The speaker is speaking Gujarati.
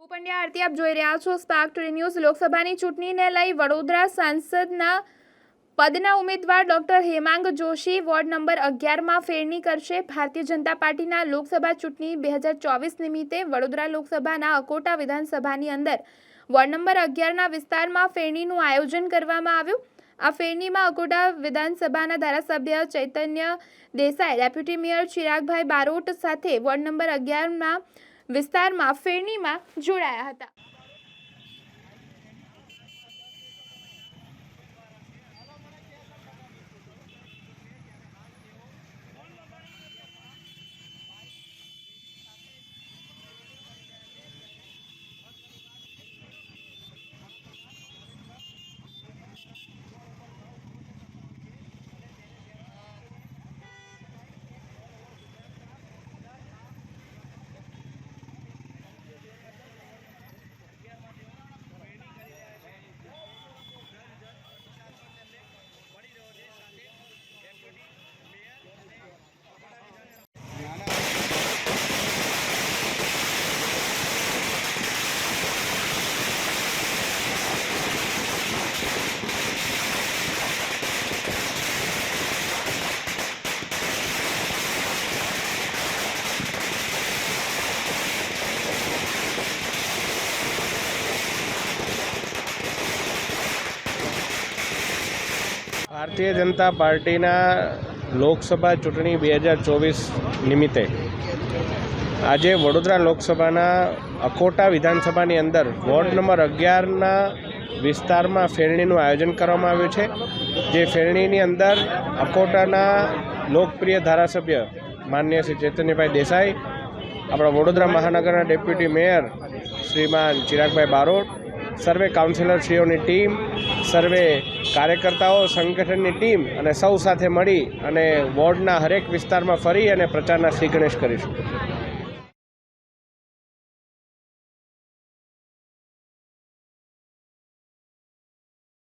હું આરતી આપ જોઈ રહ્યા છો સ્પાર્ક ટુડે ન્યૂઝ લોકસભાની ચૂંટણીને લઈ વડોદરા સાંસદના પદના ઉમેદવાર doctor Hemang Joshi ward number અગિયારમાં ફેરણી કરશે. ભારતીય જનતા પાર્ટીના લોકસભા ચૂંટણી બે હજાર ચોવીસ નિમિત્તે વડોદરા લોકસભાના અકોટા વિધાનસભાની અંદર વોર્ડ નંબર અગિયારના વિસ્તારમાં ફેરણીનું આયોજન કરવામાં આવ્યું. આ ફેરણીમાં અકોટા વિધાનસભાના ધારાસભ્ય ચૈતન્ય દેસાઈ, ડેપ્યુટી મેયર ચિરાગભાઈ બારોટ સાથે વોર્ડ નંબર અગિયારના વિસ્તારમાં ફેરણીમાં જોડાયા હતા. ભારતીય જનતા પાર્ટીના લોકસભા ચૂંટણી બે હજાર ચોવીસ નિમિત્તે આજે વડોદરા લોકસભાના અકોટા વિધાનસભાની અંદર વોર્ડ નંબર અગિયારના વિસ્તારમાં ફેરણીનું આયોજન કરવામાં આવ્યું છે, જે ફેરણીની અંદર અકોટાના લોકપ્રિય ધારાસભ્ય માન્ય શ્રી ચૈતન્યભાઈ દેસાઈ, આપણા વડોદરા મહાનગરના ડેપ્યુટી મેયર શ્રીમાન ચિરાગભાઈ બારોટ સર્વે કાઉન્સિલરશ્રીઓની ટીમ, સર્વે કાર્યકર્તાઓ, સંગઠનની ટીમ અને સૌ સાથે મળી અને વોર્ડના હરેક વિસ્તારમાં ફરી અને પ્રચારના શ્રી ગણેશ કરીશું.